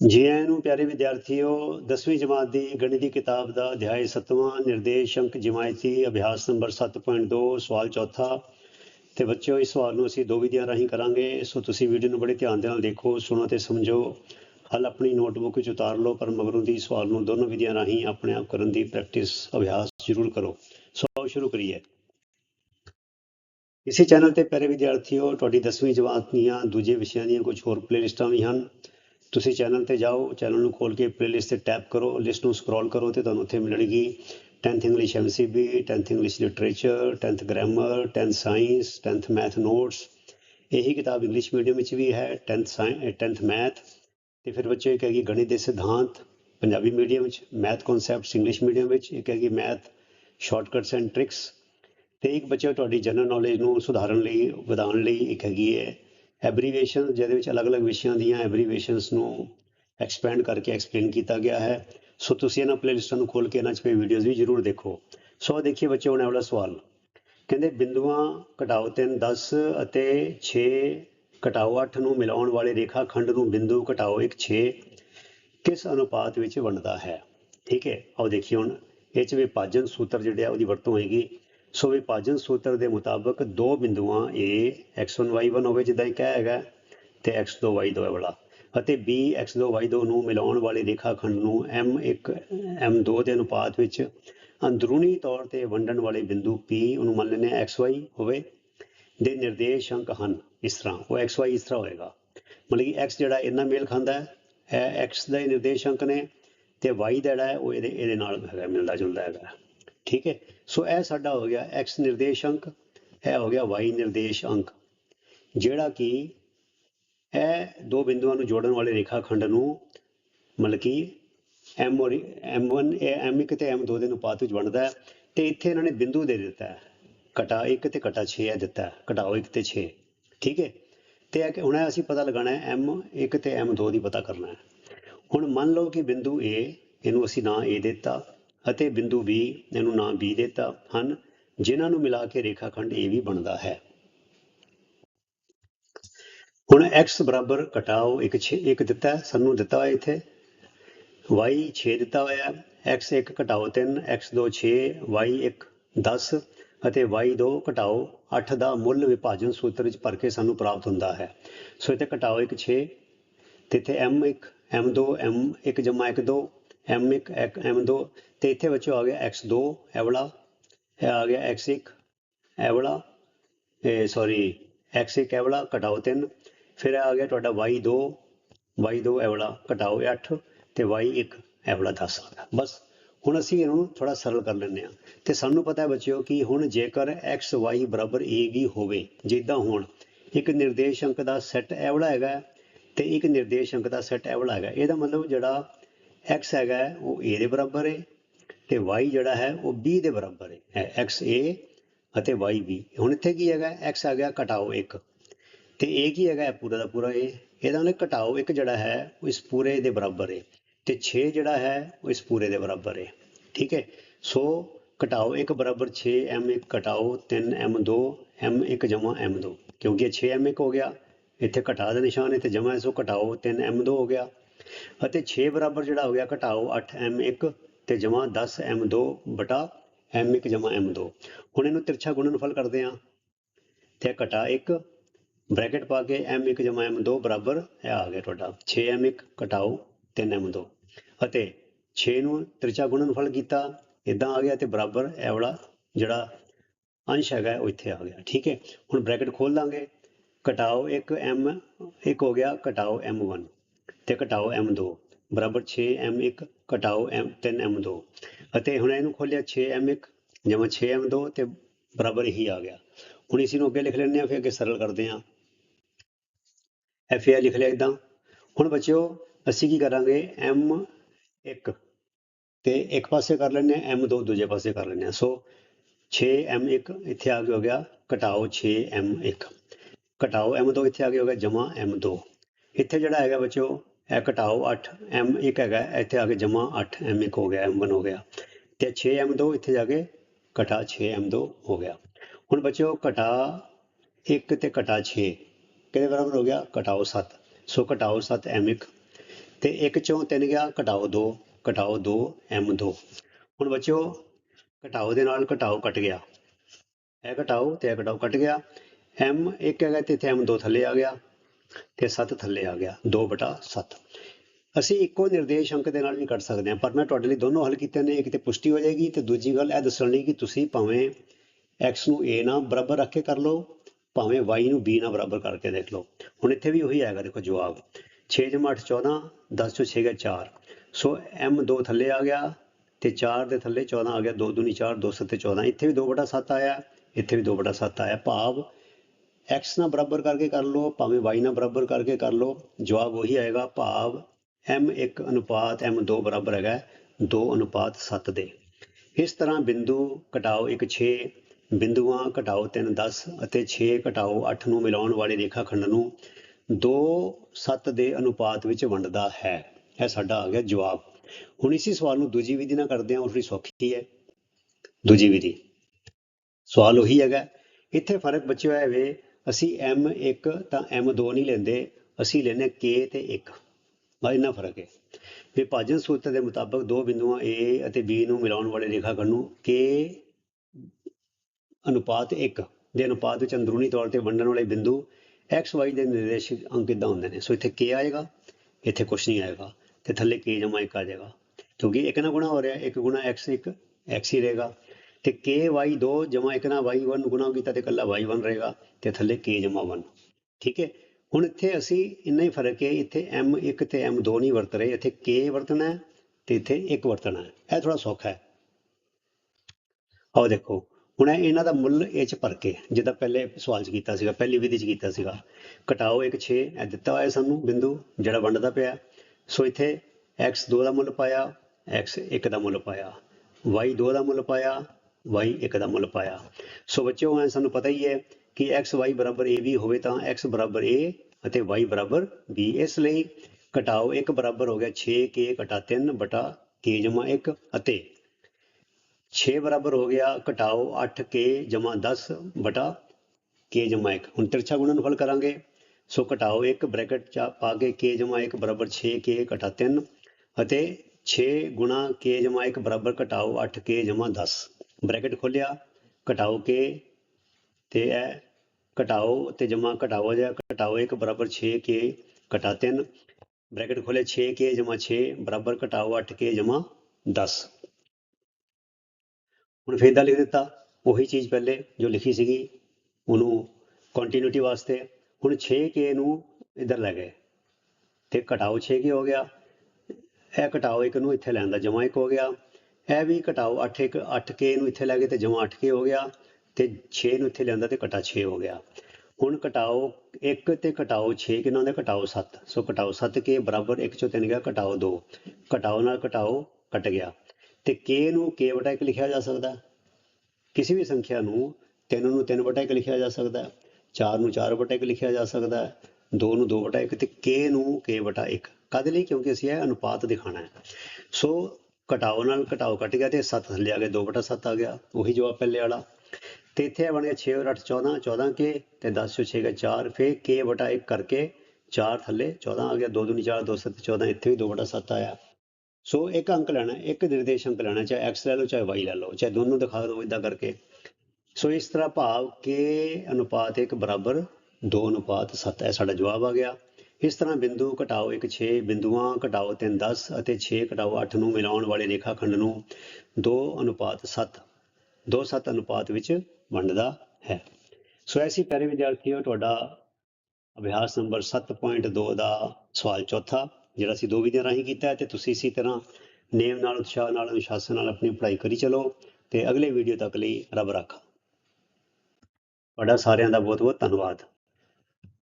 ਜੀ ਆਇਆਂ ਨੂੰ ਪਿਆਰੇ ਵਿਦਿਆਰਥੀਓ 10ਵੀਂ ਜਮਾਤ ਦੀ ਗਣਿਤ ਦੀ ਕਿਤਾਬ ਦਾ ਅਧਿਆਇ 7ਵਾਂ ਨਿਰਦੇਸ਼ ਅੰਕ ਜਮਾਇਤੀ, ਅਭਿਆਸ ਨੰਬਰ 7.2 ਸਵਾਲ ਚੌਥਾ। ਤੇ ਬੱਚਿਓ, ਇਸ ਸਵਾਲ ਨੂੰ ਅਸੀਂ ਦੋ ਵਿਧੀਆਂ ਰਾਹੀਂ ਕਰਾਂਗੇ। ਸੋ ਤੁਸੀਂ ਵੀਡੀਓ ਨੂੰ ਬੜੇ ਧਿਆਨ ਦੇ ਨਾਲ ਦੇਖੋ, ਸੁਣੋ ਤੇ ਸਮਝੋ। ਹੱਲ ਆਪਣੀ ਨੋਟਬੁੱਕ ਵਿੱਚ ਉਤਾਰ ਲਓ, ਪਰ ਮਗਰੋਂ ਦੀ ਸਵਾਲ ਨੂੰ ਦੋਨੋਂ ਵਿਧੀਆਂ ਰਾਹੀਂ ਆਪਣੇ ਆਪ ਕਰਨ ਦੀ ਪ੍ਰੈਕਟਿਸ ਅਭਿਆਸ ਜ਼ਰੂਰ ਕਰੋ। ਸੋ ਸ਼ੁਰੂ ਕਰੀਏ। ਇਸੇ ਚੈਨਲ ਤੇ ਪਿਆਰੇ ਵਿਦਿਆਰਥੀਓ, ਤੁਹਾਡੀ 10ਵੀਂ ਜਮਾਤ ਦੀਆਂ ਦੂਜੇ ਵਿਸ਼ਿਆਂ ਦੀਆਂ ਕੁਝ ਹੋਰ ਪਲੇਲਿਸਟਾਂ ਵੀ ਹਨ। ਤੁਸੀਂ ਚੈਨਲ ਤੇ ਜਾਓ, ਚੈਨਲ ਨੂੰ ਖੋਲ ਕੇ ਪਲੇਲਿਸਟ ਤੇ ਟੈਪ ਕਰੋ ਲਿਸਟ ਨੂੰ ਸਕਰੋਲ ਕਰੋ ਤੇ ਤੁਹਾਨੂੰ ਉੱਥੇ ਮਿਲਣਗੀ। 10th English MCB 10th English literature 10th grammar 10th science 10th math notes ਇਹੀ ਕਿਤਾਬ ਇੰਗਲਿਸ਼ ਮੀਡੀਅਮ ਵਿੱਚ ਵੀ ਹੈ 10th ਸਾਇੰਸ 10th ਮੈਥ ਤੇ ਫਿਰ ਬੱਚੇ ਇੱਕ ਹੈਗੀ ਗਣਿਤ ਦੇ ਸਿਧਾਂਤ ਪੰਜਾਬੀ ਮੀਡੀਅਮ ਵਿੱਚ ਮੈਥ ਕਨਸੈਪਟਸ ਇੰਗਲਿਸ਼ ਮੀਡੀਅਮ ਵਿੱਚ, ਇੱਕ ਹੈਗੀ ਮੈਥ ਸ਼ਾਰਟਕਟਸ ਐਂਡ ਟ੍ਰਿਕਸ ਤੇ ਇੱਕ ਬੱਚੇ ਤੁਹਾਡੀ ਜਨਰਲ ਨੌਲੇਜ ਨੂੰ ਸੁਧਾਰਨ ਲਈ, ਵਧਾਉਣ ਲਈ ਇੱਕ ਹੈਗੀ ਹੈ ਐਬਰੀਵੇਸ਼ਨ ਜਿਹਦੇ ਵਿੱਚ ਅਲੱਗ-ਅਲੱਗ ਵਿਸ਼ਿਆਂ ਦੀਆਂ ਐਬਰੀਵੇਸ਼ਨਸ ਨੂੰ ਐਕਸਪੈਂਡ ਕਰਕੇ ਐਕਸਪਲੇਨ ਕੀਤਾ ਗਿਆ ਹੈ। ਸੋ ਤੁਸੀਂ ਇਹਨਾਂ ਪਲੇਲਿਸਟਾਂ ਨੂੰ ਖੋਲ ਕੇ ਇਹਨਾਂ 'ਚ ਪਈ ਵੀਡੀਓਜ਼ ਵੀ ਜ਼ਰੂਰ ਦੇਖੋ। ਸੋ ਦੇਖੀਏ ਬੱਚੇ ਹੁਣ ਇਹ ਵਾਲਾ ਸਵਾਲ। ਕਹਿੰਦੇ ਬਿੰਦੂਆਂ ਘਟਾਓ 3 10 ਅਤੇ 6 ਘਟਾਓ 8 ਨੂੰ ਮਿਲਾਉਣ ਵਾਲੇ ਰੇਖਾ ਖੰਡ ਨੂੰ ਬਿੰਦੂ ਘਟਾਓ 1 6 ਕਿਸ ਅਨੁਪਾਤ ਵਿੱਚ ਵੰਡਦਾ ਹੈ? ਠੀਕ ਹੈ, ਆਓ ਦੇਖੀਏ ਹੁਣ। ਇਹ 'ਚ ਵਿਭਾਜਨ ਸੂਤਰ ਜਿਹੜੇ ਆ, ਉਹਦੀ ਵਰਤੋਂ ਹੋਏਗੀ। ਸੋ ਵਿਭਾਜਨ ਸੂਤਰ ਦੇ ਮੁਤਾਬਕ ਦੋ ਬਿੰਦੂਆਂ A x1 y1 ਹੋਵੇ ਜਿੱਦਾਂ ਇਹ ਕਿਹਾ ਹੈਗਾ ਤੇ x2 y2 ਹੈ ਵਾਲਾ। ਅਤੇ B x2 y2 ਨੂੰ ਮਿਲਾਉਣ ਵਾਲੇ ਰੇਖਾਖੰਡ ਨੂੰ M1 M2 ਦੇ ਅਨੁਪਾਤ ਵਿੱਚ ਅੰਦਰੂਨੀ ਤੌਰ ਤੇ ਵੰਡਣ ਵਾਲੇ ਬਿੰਦੂ P ਉਹਨੂੰ ਮੰਨ ਲੈਂਦੇ ਹਾਂ xy ਹੋਵੇ ਦੇ ਨਿਰਦੇਸ਼ ਅੰਕ ਹਨ ਇਸ ਤਰ੍ਹਾਂ। ਉਹ xy ਇਸ ਤਰ੍ਹਾਂ ਹੋਏਗਾ। ਮਤਲਬ ਕਿ x ਜਿਹੜਾ ਇਹਨਾਂ ਮੇਲ ਖਾਂਦਾ ਹੈ, ਇਹ x ਦਾ ਹੀ ਨਿਰਦੇਸ਼ ਅੰਕ ਨੇ ਤੇ y ਦਾ ਜਿਹੜਾ ਉਹ ਇਹਦੇ ਇਹਦੇ ਨਾਲ ਹੈਗਾ, ਮਿਲਦਾ ਜੁਲਦਾ ਹੈਗਾ। ਠੀਕ ਹੈ? ਸੋ ਇਹ ਸਾਡਾ ਹੋ ਗਿਆ x ਨਿਰਦੇਸ਼ ਅੰਕ, ਇਹ ਹੋ ਗਿਆ y ਨਿਰਦੇਸ਼ ਅੰਕ। ਜਿਹੜਾ ਕਿ ਇਹ ਦੋ ਬਿੰਦੂਆਂ ਨੂੰ ਜੋੜਨ ਵਾਲੇ ਰੇਖਾਖੰਡ ਨੂੰ ਮਤਲਬ ਕਿ m ਔਰ m1 ਇਹ m1 ਤੇ m2 ਦੇ ਅਨੁਪਾਤ ਵਿੱਚ ਵੰਡਦਾ ਹੈ ਤੇ ਇੱਥੇ ਇਹਨਾਂ ਨੇ ਬਿੰਦੂ ਦੇ ਦਿੱਤਾ ਹੈ। ਘਟਾ 1 ਤੇ ਘਟਾ 6 ਹੈ ਦਿੱਤਾ ਘਟਾਓ 1 ਤੇ 6 ਠੀਕ ਹੈ? ਤੇ ਇਹ ਹੁਣ ਅਸੀਂ ਪਤਾ ਲਗਾਉਣਾ ਹੈ m1 ਤੇ m2 ਦੀ ਪਤਾ ਕਰਨਾ ਹੈ। ਹੁਣ ਮੰਨ ਲਓ ਕਿ ਬਿੰਦੂ A, ਇਹਨੂੰ ਅਸੀਂ ਨਾਂ A ਦਿੱਤਾ। ਅਤੇ ਬਿੰਦੂ B ਇਹਨੂੰ ਨਾਂ B ਦਿੱਤਾ ਹਨ, ਜਿਨ੍ਹਾਂ ਨੂੰ ਮਿਲਾ ਕੇ ਰੇਖਾਖੰਡ A ਵੀ ਬਣਦਾ ਹੈ। ਹੁਣ x ਬਰਾਬਰ ਘਟਾਓ 1 6 1 ਦਿੱਤਾ, ਸਾਨੂੰ ਦਿੱਤਾ ਹੋਇਆ ਇੱਥੇ। Y 6 ਦਿੱਤਾ ਹੋਇਆ ਹੈ, x 1 ਘਟਾਓ 3 x2 6 y 1 10 ਅਤੇ y2 ਘਟਾਓ 8 ਦਾ ਮੁੱਲ ਵਿਭਾਜਨ ਸੂਤਰ ਵਿੱਚ ਭਰ ਕੇ ਸਾਨੂੰ ਪ੍ਰਾਪਤ ਹੁੰਦਾ ਹੈ। ਸੋ ਇੱਥੇ ਘਟਾਓ 1 6 ਤੇ ਇੱਥੇ m1 m2 m1 ਜਮਾ 1 2 m1 m2 ਤੇ ਇੱਥੇ ਬੱਚੋ ਆ ਗਿਆ x2 ਇਹ ਵਾਲਾ ਇਹ ਆ ਗਿਆ x1 ਇਹ ਵਾਲਾ ਇਹ ਸੌਰੀ x1 ਇਹ ਵਾਲਾ ਘਟਾਓ 3 ਫਿਰ ਆ ਗਿਆ ਤੁਹਾਡਾ y2 y2 ਇਹ ਵਾਲਾ ਘਟਾਓ 8 ਤੇ y1 ਇਹ ਵਾਲਾ 10 ਆ ਗਿਆ। ਬਸ, ਹੁਣ ਅਸੀਂ ਇਹਨੂੰ ਥੋੜਾ ਸਰਲ ਕਰ ਲੈਂਦੇ ਆ ਤੇ ਸਾਨੂੰ ਪਤਾ ਹੈ ਬੱਚਿਓ ਕਿ ਹੁਣ ਜੇਕਰ x, y ਬਰਾਬਰ a ਵੀ ਹੋਵੇ, ਜਿੱਦਾਂ ਹੁਣ, ਇੱਕ ਨਿਰਦੇਸ਼ ਅੰਕ ਦਾ ਸੈੱਟ ਇਹ ਵਾਲਾ ਹੈਗਾ, ਤੇ ਇੱਕ ਨਿਰਦੇਸ਼ ਅੰਕ ਦਾ ਸੈੱਟ ਇਹ ਵਾਲਾ ਹੈਗਾ, ਇਹਦਾ ਮਤਲਬ ਜਿਹੜਾ x ਹੈਗਾ ਉਹ a ਦੇ ਬਰਾਬਰ ਹੈ ਤੇ y ਜਿਹੜਾ ਹੈ, ਉਹ b ਦੇ ਬਰਾਬਰ ਹੈ, x a ਅਤੇ y b ਹੁਣ ਇੱਥੇ ਕੀ ਹੈਗਾ? X ਆ ਗਿਆ ਘਟਾਓ 1 ਤੇ a ਕੀ ਹੈਗਾ? ਪੂਰਾ ਦਾ ਪੂਰਾ a ਇਹਦਾ ਮਤਲਬ ਘਟਾਓ 1 ਜਿਹੜਾ ਹੈ, ਉਹ ਇਸ ਪੂਰੇ ਦੇ ਬਰਾਬਰ ਹੈ ਤੇ 6 ਜਿਹੜਾ ਹੈ, ਉਹ ਇਸ ਪੂਰੇ ਦੇ ਬਰਾਬਰ ਹੈ ਠੀਕ ਹੈ? ਸੋ ਘਟਾਓ 1 ਬਰਾਬਰ 6 m1 ਘਟਾਓ 3 m2 m1 ਜਮਾ m2 ਕਿਉਂਕਿ ਇਹ 6 m1 ਹੋ ਗਿਆ, ਇੱਥੇ ਘਟਾ ਦਾ ਨਿਸ਼ਾਨ ਹੈ ਤੇ ਜਮਾ ਹੈ ਸੋ ਘਟਾਓ 3 m2 ਹੋ ਗਿਆ। ਅਤੇ 6 ਬਰਾਬਰ ਜਿਹੜਾ ਹੋ ਗਿਆ ਘਟਾਓ 8 m1 ਤੇ ਜਮਾ 10 m2 ਬਟਾ m1 ਜਮਾ m2 ਹੁਣ ਇਹਨੂੰ ਤਿਰਛਾ ਗੁਣਨਫਲ ਕਰਦੇ ਹਾਂ। ਤੇ ਘਟਾ 1 ਬ੍ਰੈਕਟ ਪਾ ਕੇ m1 ਜਮਾ m2 ਬਰਾਬਰ, ਇਹ ਆ ਗਿਆ ਤੁਹਾਡਾ। 6 m1 ਘਟਾਓ 3 m2 ਅਤੇ 6 ਨੂੰ ਤਿਰਛਾ ਗੁਣਨਫਲ ਕੀਤਾ ਇਦਾਂ ਆ ਗਿਆ ਤੇ ਬਰਾਬਰ ਇਹ ਵਾਲਾ ਜਿਹੜਾ ਅੰਸ਼ ਹੈਗਾ ਉਹ ਇੱਥੇ ਆ ਗਿਆ। ਠੀਕ ਹੈ? ਹੁਣ ਬ੍ਰੈਕਟ ਖੋਲ ਲਾਂਗੇ। ਘਟਾਓ 1 m 1 ਹੋ ਗਿਆ, ਘਟਾਓ m1 ਤੇ ਘਟਾਓ m2 ਬਰਾਬਰ 6 m1 ਘਟਾਓ m 3 m2 ਅਤੇ ਹੁਣ ਇਹਨੂੰ ਖੋਲਿਆ 6 m1 ਜਮਾ 6 m2 ਤੇ ਬਰਾਬਰ ਹੀ ਆ ਗਿਆ। ਹੁਣ ਇਸ ਨੂੰ ਅੱਗੇ ਲਿਖ ਲੈਂਦੇ ਆ ਫਿਰ ਅੱਗੇ ਸਰਲ ਕਰਦੇ ਆ ਐਫ ਏ ਲਿਖ ਲਿਆ ਇਦਾਂ ਹੁਣ ਬੱਚਿਓ, ਅਸੀਂ ਕੀ ਕਰਾਂਗੇ? M1 ਤੇ ਇੱਕ ਪਾਸੇ ਕਰ ਲੈਂਦੇ ਆ m2 ਦੂਜੇ ਪਾਸੇ ਕਰ ਲੈਂਦੇ ਆ ਸੋ 6 m1 ਇੱਥੇ ਆ ਗਿਆ ਹੋ ਗਿਆ, ਘਟਾਓ 6 m1 ਘਟਾਓ m2 ਇੱਥੇ ਆ ਗਿਆ ਹੋ ਗਿਆ, ਜਮਾ m2 ਇੱਥੇ ਜਿਹੜਾ ਹੈਗਾ ਬੱਚਿਓ ਇਹ ਘਟਾਓ 8 m1 ਹੈਗਾ, ਇੱਥੇ ਆ ਕੇ ਜਮਾ 8 m1 ਹੋ ਗਿਆ m1 ਹੋ ਗਿਆ। ਤੇ 6 m2 ਇੱਥੇ ਜਾ ਕੇ ਘਟਾ 6 m2 ਹੋ ਗਿਆ। ਹੁਣ ਬੱਚਿਓ, ਘਟਾ 1 ਤੇ ਘਟਾ 6 ਕਿਹਦੇ ਬਰਾਬਰ ਹੋ ਗਿਆ? ਘਟਾਓ 7 ਸੋ ਘਟਾਓ 7 m1 ਤੇ 1 ਚੋਂ 3 ਗਿਆ, ਘਟਾਓ 2 ਘਟਾਓ 2 m2 ਹੁਣ ਬੱਚਿਓ, ਘਟਾਓ ਦੇ ਨਾਲ ਘਟਾਓ ਕੱਟ ਗਿਆ। ਇਹ ਘਟਾਓ ਤੇ ਇਹ ਘਟਾਓ ਕੱਟ ਗਿਆ। M 1 ਹੈਗਾ, ਤੇ ਇੱਥੇ m2 ਥੱਲੇ ਆ ਗਿਆ। ਤੇ 7 ਥੱਲੇ ਆ ਗਿਆ 2 ਬਟਾ 7 ਅਸੀਂ ਇੱਕੋ ਨਿਰਦੇਸ਼ ਅੰਕ ਦੇ ਨਾਲ ਵੀ ਕੱਢ ਸਕਦੇ ਹਾਂ, ਪਰ ਮੈਂ ਤੁਹਾਡੇ ਲਈ ਦੋਨੋਂ ਹੱਲ ਕੀਤੇ ਨੇ, ਇੱਕ ਤੇ ਪੁਸ਼ਟੀ ਹੋ ਜਾਏਗੀ ਤੇ ਦੂਜੀ ਗੱਲ ਇਹ ਦੱਸਣ ਲਈ ਕਿ ਤੁਸੀਂ ਭਾਵੇਂ x ਨੂੰ a ਨਾਲ ਬਰਾਬਰ ਰੱਖ ਕੇ ਕਰ ਲਓ, ਭਾਵੇਂ y ਨੂੰ b ਨਾਲ ਬਰਾਬਰ ਕਰਕੇ ਦੇਖ ਲਓ। ਹੁਣ ਇੱਥੇ ਵੀ ਉਹੀ ਆਏਗਾ, ਦੇਖੋ ਜਵਾਬ। 6 ਜਮਾ 8 14 10 ਚੋਂ 6 ਗਿਆ 4 ਸੋ m2 ਥੱਲੇ ਆ ਗਿਆ ਤੇ 4 ਦੇ ਥੱਲੇ 14 ਆ ਗਿਆ 2 ਦੂਣੀ 4 2 7 14 ਇੱਥੇ ਵੀ 2 ਬਟਾ 7 ਆਇਆ, ਇੱਥੇ ਵੀ 2 ਬਟਾ 7 ਆਇਆ। ਭਾਵ x ਨਾਲ ਬਰਾਬਰ ਕਰਕੇ ਕਰ ਲਓ, ਭਾਵੇਂ y ਨਾਲ ਬਰਾਬਰ ਕਰਕੇ ਕਰ ਲਓ, ਜਵਾਬ ਉਹੀ ਆਏਗਾ, ਭਾਵ m1 ਅਨੁਪਾਤ m2 ਬਰਾਬਰ ਹੈਗਾ 2 ਅਨੁਪਾਤ 7 ਦੇ। ਇਸ ਤਰ੍ਹਾਂ ਬਿੰਦੂ ਘਟਾਓ 1 6 ਬਿੰਦੂਆਂ ਘਟਾਓ 3 10 ਅਤੇ 6 ਘਟਾਓ 8 ਨੂੰ ਮਿਲਾਉਣ ਵਾਲੇ ਰੇਖਾਖੰਡ ਨੂੰ 2 7 ਦੇ ਅਨੁਪਾਤ ਵਿੱਚ ਵੰਡਦਾ ਹੈ। ਇਹ ਸਾਡਾ ਆ ਗਿਆ ਜਵਾਬ। ਹੁਣ ਇਸੇ ਸਵਾਲ ਨੂੰ ਦੂਜੀ ਵਿਧੀ ਨਾਲ ਕਰਦੇ ਹਾਂ, ਉਹ ਥੋੜੀ ਸੌਖੀ ਹੈ। ਦੂਜੀ ਵਿਧੀ। ਸਵਾਲ ਉਹੀ ਹੈਗਾ। ਇੱਥੇ ਫ਼ਰਕ ਬਚਿਆ ਹੋਇਆ ਵੇ ਅਸੀਂ m1 ਤਾਂ m2 ਨਹੀਂ ਲੈਂਦੇ, ਅਸੀਂ ਲੈਨੇ k ਤੇ 1 ਬਸ ਇੰਨਾ ਫ਼ਰਕ ਹੈ। ਵਿਭਾਜਨ ਸੂਤਰ ਦੇ ਮੁਤਾਬਕ ਦੋ ਬਿੰਦੂਆਂ A ਅਤੇ B ਨੂੰ ਮਿਲਾਉਣ ਵਾਲੇ ਰੇਖਾਖੰਡ ਨੂੰ K ਅਨੁਪਾਤ 1 ਦੇ ਅਨੁਪਾਤ ਵਿੱਚ ਅੰਦਰੂਨੀ ਤੌਰ ਤੇ ਵੰਡਣ ਵਾਲੇ ਬਿੰਦੂ x, y ਦੇ ਨਿਰਦੇਸ਼ਕ ਅੰਕ ਕਿੱਦਾਂ ਹੁੰਦੇ ਨੇ। ਸੋ ਇੱਥੇ K ਆਏਗਾ, ਇੱਥੇ ਕੁਝ ਨਹੀਂ ਆਏਗਾ ਤੇ ਥੱਲੇ K ਜਮਾ 1 ਆ ਜਾਏਗਾ। ਕਿਉਂਕਿ ਇੱਕ ਨਾਲ ਗੁਣਾ ਹੋ ਰਿਹਾ, ਇੱਕ ਗੁਣਾ x 1 x ਹੀ ਰਹੇਗਾ। ਤੇ k y 2 ਜਮਾ 1 ਨਾਲ y 1 ਗੁਣਾ ਕੀਤਾ ਤੇ ਇਕੱਲਾ y 1 ਰਹੇਗਾ ਤੇ ਥੱਲੇ k ਜਮਾ 1 ਠੀਕ ਹੈ? ਹੁਣ ਇੱਥੇ ਅਸੀਂ ਇੰਨਾ ਹੀ ਫ਼ਰਕ ਹੈ, ਇੱਥੇ m1 ਤੇ m2 ਨਹੀਂ ਵਰਤ ਰਹੇ, ਇੱਥੇ k ਵਰਤਣਾ ਹੈ ਤੇ ਇੱਥੇ 1 ਵਰਤਣਾ ਹੈ। ਇਹ ਥੋੜਾ ਸੌਖਾ ਹੈ। ਆਓ ਦੇਖੋ, ਹੁਣ ਇਹਨਾਂ ਦਾ ਮੁੱਲ ਇਹ ਚ ਭਰ ਕੇ, ਜਿੱਦਾਂ ਪਹਿਲੇ ਸਵਾਲ ਚ ਕੀਤਾ ਸੀਗਾ, ਪਹਿਲੀ ਵਿਧੀ ਚ ਕੀਤਾ ਸੀਗਾ। ਘਟਾਓ 1 6 ਇਹ ਦਿੱਤਾ ਹੋਇਆ ਸਾਨੂੰ ਬਿੰਦੂ, ਜਿਹੜਾ ਵੰਡਦਾ ਪਿਆ। ਸੋ ਇੱਥੇ x 2 ਦਾ ਮੁੱਲ ਪਾਇਆ, x 1 ਦਾ ਮੁੱਲ ਪਾਇਆ। Y 2 ਦਾ ਮੁੱਲ ਪਾਇਆ y ਇੱਕ ਦਾ ਮੁੱਲ ਪਾਇਆ। ਸੋ ਬੱਚਿਓ, ਐ ਸਾਨੂੰ ਪਤਾ ਹੀ ਹੈ ਕਿ x, y ਬਰਾਬਰ a b ਹੋਵੇ ਤਾਂ x ਬਰਾਬਰ a ਅਤੇ y ਬਰਾਬਰ b ਇਸ ਲਈ ਘਟਾਓ 1 ਬਰਾਬਰ ਹੋ ਗਿਆ 6k ਘਟਾ 3 ਬਟਾ k ਜਮਾ 1 ਅਤੇ 6 ਬਰਾਬਰ ਹੋ ਗਿਆ ਘਟਾਓ 8k ਜਮਾ 10 ਬਟਾ k ਜਮਾ 1 ਹੁਣ ਤਿਰਛਾ ਗੁਣਨਫਲ ਕਰਾਂਗੇ। ਸੋ ਘਟਾਓ 1 ਬ੍ਰੈਕਟ ਚ ਪਾ ਕੇ k ਜਮਾ 1 ਬਰਾਬਰ 6k ਘਟਾ 3 ਅਤੇ 6 ਗੁਣਾ k ਜਮਾ 1 ਬਰਾਬਰ ਘਟਾਓ 8k ਜਮਾ 10 ਬ੍ਰੈਕਟ ਖੋਲਿਆ, ਘਟਾਓ k ਤੇ ਇਹ ਘਟਾਓ ਤੇ ਜਮਾ ਘਟਾਓ ਜਾ ਘਟਾਓ 1 ਬਰਾਬਰ 6k ਘਟਾ 3 ਬ੍ਰੈਕਟ ਖੋਲੇ 6k ਜਮਾ 6 ਬਰਾਬਰ ਘਟਾਓ 8k ਜਮਾ 10 ਹੁਣ ਫੇਰ ਦਾ ਲਿਖ ਦਿੱਤਾ, ਉਹੀ ਚੀਜ਼ ਪਹਿਲੇ ਜੋ ਲਿਖੀ ਸੀਗੀ, ਉਹਨੂੰ ਕੰਟੀਨਿਊਟੀ ਵਾਸਤੇ। ਹੁਣ 6k ਨੂੰ ਇੱਧਰ ਲੈ ਗਏ ਤੇ ਘਟਾਓ 6k ਹੋ ਗਿਆ। ਇਹ ਘਟਾਓ 1 ਨੂੰ ਇੱਥੇ ਲੈਂਦਾ ਜਮਾ 1 ਹੋ ਗਿਆ। ਇਹ ਵੀ ਘਟਾਓ 8 1 8k ਨੂੰ ਇੱਥੇ ਲੈ ਗਏ ਤੇ ਜਮਾ 8k ਹੋ ਗਿਆ ਤੇ 6 ਨੂੰ ਇੱਥੇ ਲਿਆਂਦਾ ਤੇ ਘਟਾ 6 ਹੋ ਗਿਆ। ਹੁਣ ਘਟਾਓ 1 ਤੇ ਘਟਾਓ 6 ਕਿੰਨਾ ਹੁੰਦਾ? ਘਟਾਓ 7 ਸੋ ਘਟਾਓ 7k ਬਰਾਬਰ 1 ਚੋਂ 3 ਗਿਆ, ਘਟਾਓ 2 ਘਟਾਓ ਨਾਲ ਘਟਾਓ ਕੱਟ ਗਿਆ। ਤੇ k ਨੂੰ k ਵਟਾ 1 ਲਿਖਿਆ ਜਾ ਸਕਦਾ। ਕਿਸੇ ਵੀ ਸੰਖਿਆ ਨੂੰ 3 ਨੂੰ 3 ਵਟਾ 1 ਲਿਖਿਆ ਜਾ ਸਕਦਾ। ਹੈ 4 ਨੂੰ 4 ਵਟਾ 1 ਲਿਖਿਆ ਜਾ ਸਕਦਾ। ਹੈ 2 ਨੂੰ 2 ਵਟਾ 1 ਤੇ k ਨੂੰ k ਵਟਾ 1 ਕਦ ਲਈ? ਕਿਉਂਕਿ ਅਸੀਂ ਇਹ ਅਨੁਪਾਤ ਦਿਖਾਣਾ ਹੈ। ਸੋ ਘਟਾਓ ਨਾਲ ਘਟਾਓ ਕੱਟ ਗਿਆ ਤੇ 7 ਥੱਲੇ ਆ ਗਿਆ 2 ਵਟਾ 7 ਆ ਗਿਆ, ਉਹੀ ਜਵਾਬ ਪਹਿਲੇ ਵਾਲਾ। ਤੇ ਇੱਥੇ ਬਣ ਗਿਆ 6 ਔਰ 8 14 14 ਕੇ ਤੇ 10 ਚੋਂ 6 ਗਿਆ 4 ਫੇਰ k ਵਟਾ 1 ਕਰਕੇ 4 ਥੱਲੇ 14 ਆ ਗਿਆ 2 ਦੂਣੀ 4 2 7 14 ਇੱਥੇ ਵੀ 2 ਵਟਾ 7 ਆਇਆ। ਸੋ ਇੱਕ ਅੰਕ ਲੈਣਾ, ਇੱਕ ਨਿਰਦੇਸ਼ ਅੰਕ ਲੈਣਾ, ਚਾਹੇ x ਲੈ ਲਓ, ਚਾਹੇ y ਲੈ ਲਓ, ਚਾਹੇ ਦੋਨੋਂ ਦਿਖਾ ਦਿਓ ਇਦਾਂ ਕਰਕੇ। ਸੋ ਇਸ ਤਰ੍ਹਾਂ ਭਾਵ ਕੇ ਅਨੁਪਾਤ 1 ਬਰਾਬਰ 2 ਅਨੁਪਾਤ 7 ਹੈ ਸਾਡਾ ਜਵਾਬ ਆ ਗਿਆ। ਇਸ ਤਰ੍ਹਾਂ ਬਿੰਦੂ ਘਟਾਓ 1 6 ਬਿੰਦੂਆਂ ਘਟਾਓ 3 10 ਅਤੇ 6 ਘਟਾਓ 8 ਨੂੰ ਮਿਲਾਉਣ ਵਾਲੇ ਰੇਖਾਖੰਡ ਨੂੰ 2 ਅਨੁਪਾਤ 7 2 7 ਅਨੁਪਾਤ ਵਿੱਚ ਵੰਡਦਾ ਹੈ। ਸੋ ਐਸੀ ਪਿਆਰੇ ਵਿਦਿਆਰਥੀਓ, ਤੁਹਾਡਾ ਅਭਿਆਸ ਨੰਬਰ 7.2 ਦਾ ਸਵਾਲ ਚੌਥਾ, ਜਿਹੜਾ ਅਸੀਂ ਦੋ ਵਿਧੀਆਂ ਰਾਹੀਂ ਕੀਤਾ ਹੈ ਤੇ ਤੁਸੀਂ ਇਸੇ ਤਰ੍ਹਾਂ ਨੇਮ ਨਾਲ, ਉਤਸ਼ਾਹ ਨਾਲ, ਅਨੁਸ਼ਾਸਨ ਨਾਲ ਆਪਣੀ ਪੜ੍ਹਾਈ ਕਰੀ ਚਲੋ ਤੇ ਅਗਲੇ ਵੀਡੀਓ ਤੱਕ ਲਈ ਰੱਬ ਰਾਖਾ। ਤੁਹਾਡਾ ਸਾਰਿਆਂ ਦਾ ਬਹੁਤ ਬਹੁਤ ਧੰਨਵਾਦ।